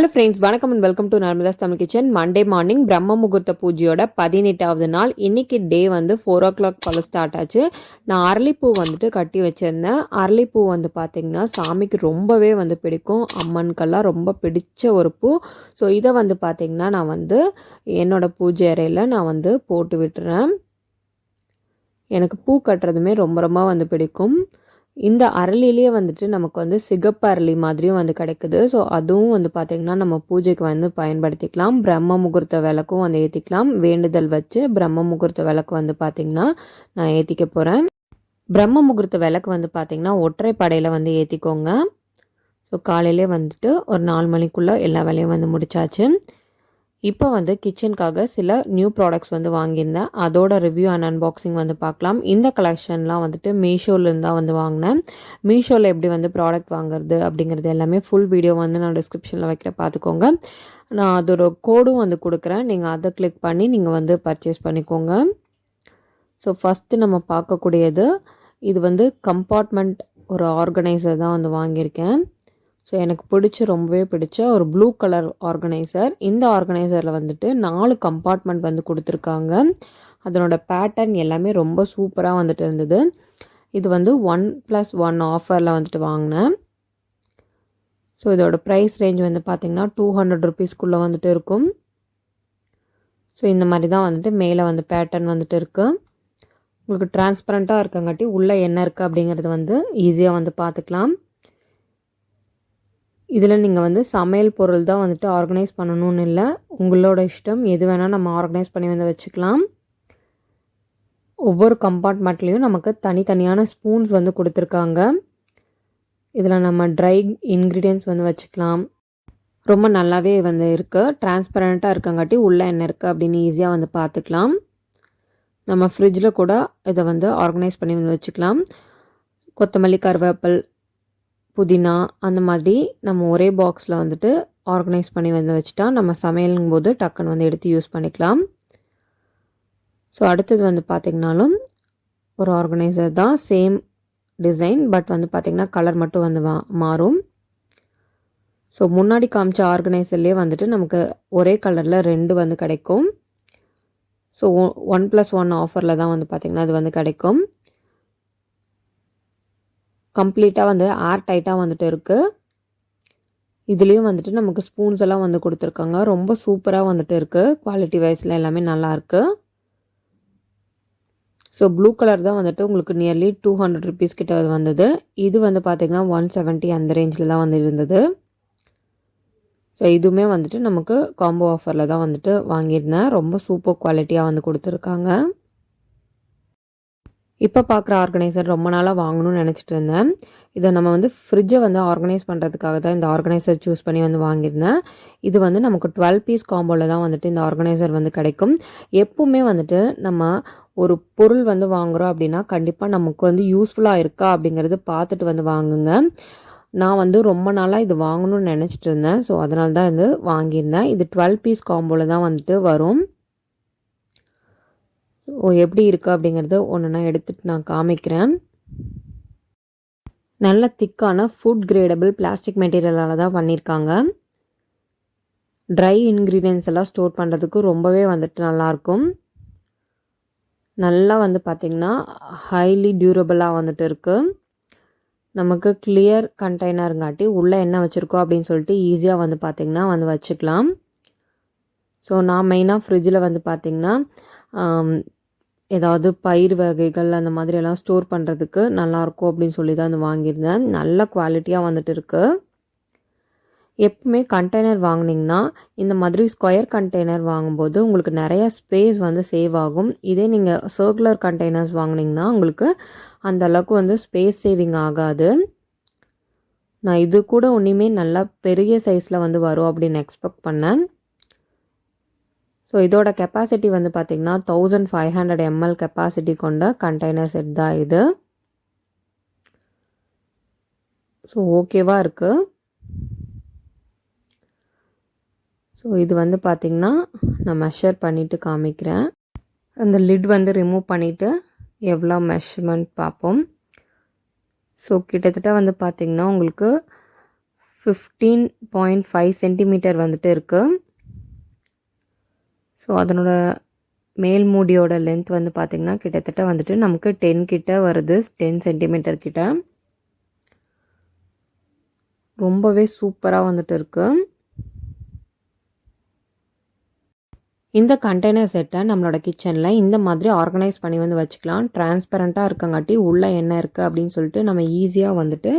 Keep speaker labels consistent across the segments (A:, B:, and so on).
A: Hello friends வணக்கம் and welcome to Narmada's Tamil kitchen Monday morning பிரம்ம முகூர்த்த பூஜையோட பதினெட்டாவது நாள். இன்னைக்கு டே வந்து ஃபோர் ஓ கிளாக் போல் ஸ்டார்ட் ஆச்சு. நான் அரளிப்பூ வந்துட்டு கட்டி வச்சுருந்தேன். அரளிப்பூ வந்து பார்த்திங்கன்னா சாமிக்கு ரொம்பவே வந்து பிடிக்கும். அம்மனுக்கெல்லாம் ரொம்ப பிடிச்ச ஒரு பூ. ஸோ இதை வந்து பார்த்திங்கன்னா நான் வந்து என்னோடய பூஜை அறையில் நான் வந்து போட்டு விட்டுறேன். எனக்கு பூ கட்டுறதுமே ரொம்ப ரொம்ப வந்து பிடிக்கும். இந்த அரளிலேயே வந்துட்டு நமக்கு வந்து சிகப்பு அரளி மாதிரியும் வந்து கிடைக்குது. ஸோ அதுவும் வந்து பார்த்திங்கன்னா நம்ம பூஜைக்கு வந்து பயன்படுத்திக்கலாம். பிரம்ம முகூர்த்த விளக்கும் வந்து ஏற்றிக்கலாம் வேண்டுதல் வச்சு பிரம்ம முகூர்த்த விளக்கு வந்து பார்த்திங்கன்னா நான் ஏற்றிக்க போகிறேன் பிரம்ம முகூர்த்த விளக்கு வந்து பார்த்திங்கன்னா ஒற்றை படையில் வந்து ஏற்றிக்கோங்க ஸோ காலையிலே வந்துட்டு ஒரு நாலு மணிக்குள்ளே எல்லா வேலையும் வந்து முடிச்சாச்சு. இப்போ வந்து கிச்சனுக்காக சில நியூ ப்ராடக்ட்ஸ் வந்து வாங்கியிருந்தேன். அதோட ரிவ்யூ அண்ட் அன்பாக்சிங் வந்து பார்க்கலாம். இந்த கலெக்ஷன்லாம் வந்துட்டு மீஷோலேருந்து தான் வந்து வாங்கினேன். மீஷோவில் எப்படி வந்து ப்ராடக்ட் வாங்குறது அப்படிங்கிறது எல்லாமே ஃபுல் வீடியோ வந்து நான் டிஸ்கிரிப்ஷனில் வைக்கிற பார்த்துக்கோங்க. நான் அதோட கோடும் வந்து கொடுக்குறேன். நீங்கள் அதை கிளிக் பண்ணி நீங்கள் வந்து பர்ச்சேஸ் பண்ணிக்கோங்க. ஸோ ஃபஸ்ட்டு நம்ம பார்க்கக்கூடியது இது வந்து கம்பார்ட்மெண்ட் ஒரு ஆர்கனைசர் தான் வந்து வாங்கியிருக்கேன். ஸோ எனக்கு பிடிச்ச ரொம்பவே பிடிச்ச ஒரு ப்ளூ கலர் ஆர்கனைசர் இந்த ஆர்கனைசரில் வந்துட்டு நாலு கம்பார்ட்மெண்ட் வந்து கொடுத்துருக்காங்க. அதனோட பேட்டர்ன் எல்லாமே ரொம்ப சூப்பராக வந்துட்டு இருந்தது. இது வந்து ஒன் ப்ளஸ் ஒன் ஆஃபரில் வந்துட்டு வாங்கினேன். ஸோ இதோட ப்ரைஸ் ரேஞ்ச் வந்து பார்த்திங்கன்னா டூ ஹண்ட்ரட் ருபீஸ்க்குள்ளே வந்துட்டு இருக்கும். ஸோ இந்த மாதிரி தான் வந்துட்டு மேலே வந்து பேட்டர்ன் வந்துட்டு இருக்குது உங்களுக்கு டிரான்ஸ்பரண்ட்டாக இருக்கங்காட்டி உள்ளே என்ன இருக்குது அப்படிங்கிறது வந்து ஈஸியாக வந்து பார்த்துக்கலாம் இதில் நீங்கள் வந்து சமையல் பொருள் தான் வந்துட்டு ஆர்கனைஸ் பண்ணணும்னு இல்லை. உங்களோட இஷ்டம் எது வேணால் நம்ம ஆர்கனைஸ் பண்ணி வந்து வச்சுக்கலாம். ஒவ்வொரு கம்பார்ட்மெண்ட்லேயும் நமக்கு தனித்தனியான ஸ்பூன்ஸ் வந்து கொடுத்துருக்காங்க. இதில் நம்ம ட்ரை இன்க்ரீடியன்ஸ் வந்து வச்சுக்கலாம். ரொம்ப நல்லாவே வந்து இருக்குது டிரான்ஸ்பரண்ட்டாக இருக்கங்காட்டி உள்ளே என்ன இருக்குது அப்படின்னு ஈஸியாக வந்து பார்த்துக்கலாம். நம்ம ஃப்ரிட்ஜில் கூட இதை வந்து ஆர்கனைஸ் பண்ணி வந்து வச்சுக்கலாம். கொத்தமல்லி கருவேப்பில் புதினா அந்த மாதிரி நம்ம ஒரே பாக்ஸில் வந்துட்டு ஆர்கனைஸ் பண்ணி வந்து வச்சுட்டா நம்ம சமையலுங்கும் போது டக்குன்னு வந்து எடுத்து யூஸ் பண்ணிக்கலாம். ஸோ அடுத்தது வந்து பார்த்திங்கனாலும் ஒரு ஆர்கனைசர் தான் சேம் டிசைன் பட் வந்து பார்த்திங்கன்னா கலர் மட்டும் வந்து வா மாறும். ஸோ முன்னாடி காமிச்ச ஆர்கனைசர்லேயே வந்துட்டு நமக்கு ஒரே கலரில் ரெண்டு வந்து கிடைக்கும். ஸோ ஒன் ப்ளஸ் ஒன் ஆஃபரில் தான் வந்து பார்த்திங்கன்னா அது வந்து கிடைக்கும். கம்ப்ளீட்டாக வந்து ஏர் டைட்டாக வந்துட்டு இருக்குது இதுலேயும் வந்துட்டு நமக்கு ஸ்பூன்ஸ் எல்லாம் வந்து கொடுத்துருக்காங்க. ரொம்ப சூப்பராக வந்துட்டு இருக்குது குவாலிட்டி வைஸில் எல்லாமே நல்லாயிருக்கு ஸோ ப்ளூ கலர் தான் வந்துட்டு உங்களுக்கு நியர்லி டூ ஹண்ட்ரட் ருபீஸ் கிட்ட வந்தது. இது வந்து பார்த்திங்கன்னா ஒன் செவன்ட்டி அந்த ரேஞ்சில் தான் வந்து இருந்தது. ஸோ இதுவுமே வந்துட்டு நமக்கு காம்போ ஆஃபரில் தான் வந்துட்டு வாங்கியிருந்தேன். ரொம்ப சூப்பர் குவாலிட்டியாக வந்து கொடுத்துருக்காங்க. இப்போ பார்க்குற ஆர்கனைசர் ரொம்ப நாளாக வாங்கணும்னு நினச்சிட்டு இருந்தேன். இதை நம்ம வந்து ஃப்ரிட்ஜை வந்து ஆர்கனைஸ் பண்ணுறதுக்காக தான் இந்த ஆர்கனைசர் சூஸ் பண்ணி வந்து வாங்கியிருந்தேன். இது வந்து நமக்கு டுவெல் பீஸ் காம்போவில் தான் வந்துட்டு இந்த ஆர்கனைசர் வந்து கிடைக்கும். எப்பவுமே வந்துட்டு நம்ம ஒரு பொருள் வந்து வாங்குகிறோம் அப்படின்னா கண்டிப்பாக நமக்கு வந்து யூஸ்ஃபுல்லாக இருக்கா அப்படிங்கிறது பார்த்துட்டு வந்து வாங்குங்க. நான் வந்து ரொம்ப நாளாக இது வாங்கணும்னு நினச்சிட்டு இருந்தேன். ஸோ அதனால தான் இது வாங்கியிருந்தேன். இது டுவெல் பீஸ் காம்போவில் தான் வந்துட்டு வரும். எப்படி இருக்குது அப்படிங்கிறத ஒன்று நான் எடுத்துகிட்டு நான் காமிக்கிறேன். நல்ல திக்கான ஃபுட் கிரேடபிள் பிளாஸ்டிக் மெட்டீரியலால் தான் பண்ணியிருக்காங்க ட்ரை இன்க்ரீடியன்ஸ் எல்லாம் ஸ்டோர் பண்ணுறதுக்கு ரொம்பவே வந்துட்டு நல்லாயிருக்கும் நல்லா வந்து பார்த்திங்கன்னா ஹைலி டியூரபிளாக வந்துட்டு இருக்குது நமக்கு கிளியர் கண்டெய்னருங்காட்டி உள்ளே என்ன வச்சுருக்கோம் அப்படின்னு சொல்லிட்டு ஈஸியாக வந்து பார்த்திங்கன்னா வந்து வச்சுக்கலாம். ஸோ நான் மெயினாக ஃப்ரிட்ஜில் வந்து பார்த்திங்கன்னா ஏதாவது பயிர் வகைகள் அந்த மாதிரி எல்லாம் ஸ்டோர் பண்ணுறதுக்கு நல்லாயிருக்கும் அப்படின்னு சொல்லி தான் வந்து வாங்கியிருந்தேன். நல்ல குவாலிட்டியாக வந்துட்டு இருக்குது எப்பவுமே கண்டெய்னர் வாங்கினீங்கன்னா இந்த மாதிரி ஸ்கொயர் கண்டெய்னர் வாங்கும்போது உங்களுக்கு நிறைய ஸ்பேஸ் வந்து சேவ் ஆகும். இதே நீங்கள் சர்க்குலர் கண்டெய்னர்ஸ் வாங்கினீங்கன்னா உங்களுக்கு அந்த அளவுக்கு வந்து ஸ்பேஸ் சேவிங் ஆகாது. நான் இது கூட ஒன்றுமே நல்லா பெரிய சைஸில் வந்து வரும் அப்படின்னு எக்ஸ்பெக்ட் பண்ணேன். ஸோ இதோட கெப்பாசிட்டி வந்து பார்த்திங்கன்னா thousand five hundred ML capacity கொண்ட கண்டெய்னர் செட் தான் இது. ஸோ ஓகேவாக இருக்குது ஸோ இது வந்து பார்த்திங்கன்னா நான் மெஷர் பண்ணிவிட்டு காமிக்கிறேன். அந்த லிட் வந்து ரிமூவ் பண்ணிவிட்டு எவ்வளோ மெஷர்மெண்ட் பார்ப்போம். ஸோ கிட்டத்தட்ட வந்து பார்த்திங்கன்னா உங்களுக்கு ஃபிஃப்டீன் பாயிண்ட் ஃபைவ் சென்டிமீட்டர் வந்துட்டு இருக்குது ஸோ அதனோட மேல் மூடியோட லென்த் வந்து பார்த்திங்கன்னா கிட்டத்தட்ட வந்துட்டு நமக்கு டென் கிட்ட வருது டென் சென்டிமீட்டர் கிட்ட. ரொம்பவே சூப்பராக வந்துட்டு இருக்குது இந்த கண்டெய்னர் செட்டை நம்மளோட கிச்சனில் இந்த மாதிரி ஆர்கனைஸ் பண்ணி வந்து வச்சுக்கலாம். டிரான்ஸ்பரண்ட்டாக இருக்கங்காட்டி உள்ளே என்ன இருக்குது அப்படின்னு சொல்லிட்டு நம்ம ஈஸியாக வந்துட்டு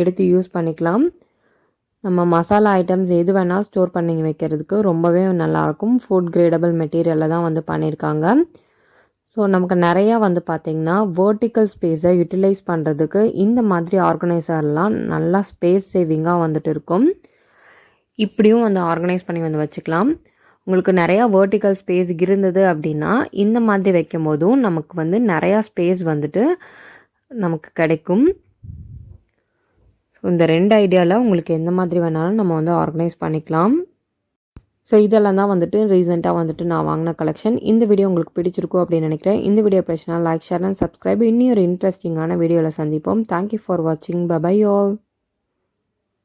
A: எடுத்து யூஸ் பண்ணிக்கலாம். நம்ம மசாலா ஐட்டம்ஸ் எது வேணால் ஸ்டோர் பண்ணி வைக்கிறதுக்கு ரொம்பவே நல்லாயிருக்கும். ஃபுட் கிரேடபிள் மெட்டீரியலில் தான் வந்து பண்ணியிருக்காங்க. ஸோ நமக்கு நிறையா வந்து பார்த்திங்கன்னா வேர்ட்டிக்கல் ஸ்பேஸை யூட்டிலைஸ் பண்ணுறதுக்கு இந்த மாதிரி ஆர்கனைசர்லாம் நல்லா ஸ்பேஸ் சேவிங்காக வந்துட்டு இருக்கும். இப்படியும் வந்து ஆர்கனைஸ் பண்ணி வந்து வச்சுக்கலாம். உங்களுக்கு நிறையா வேர்ட்டிக்கல் ஸ்பேஸ் இருந்தது அப்படின்னா இந்த மாதிரி வைக்கும் போதும் நமக்கு வந்து நிறையா ஸ்பேஸ் வந்துட்டு நமக்கு கிடைக்கும். ஸோ இந்த ரெண்டு ஐடியாவில் உங்களுக்கு எந்த மாதிரி வேணாலும் நம்ம வந்து ஆர்கனைஸ் பண்ணிக்கலாம். ஸோ இதெல்லாம் தான் வந்துட்டு ரீசெண்டாக வந்துட்டு நான் வாங்கின கலெக்ஷன் இந்த வீடியோ உங்களுக்கு பிடிச்சிருக்கும் அப்படின்னு நினைக்கிறேன். இந்த வீடியோ பிரச்சனை லைக் ஷேர் அண்ட் சப்ஸ்கிரைப் இன்னும் ஒரு இன்ட்ரெஸ்டிங்கான வீடியோவில் சந்திப்போம். தேங்க்யூ ஃபார் வாட்சிங் பை ஆல்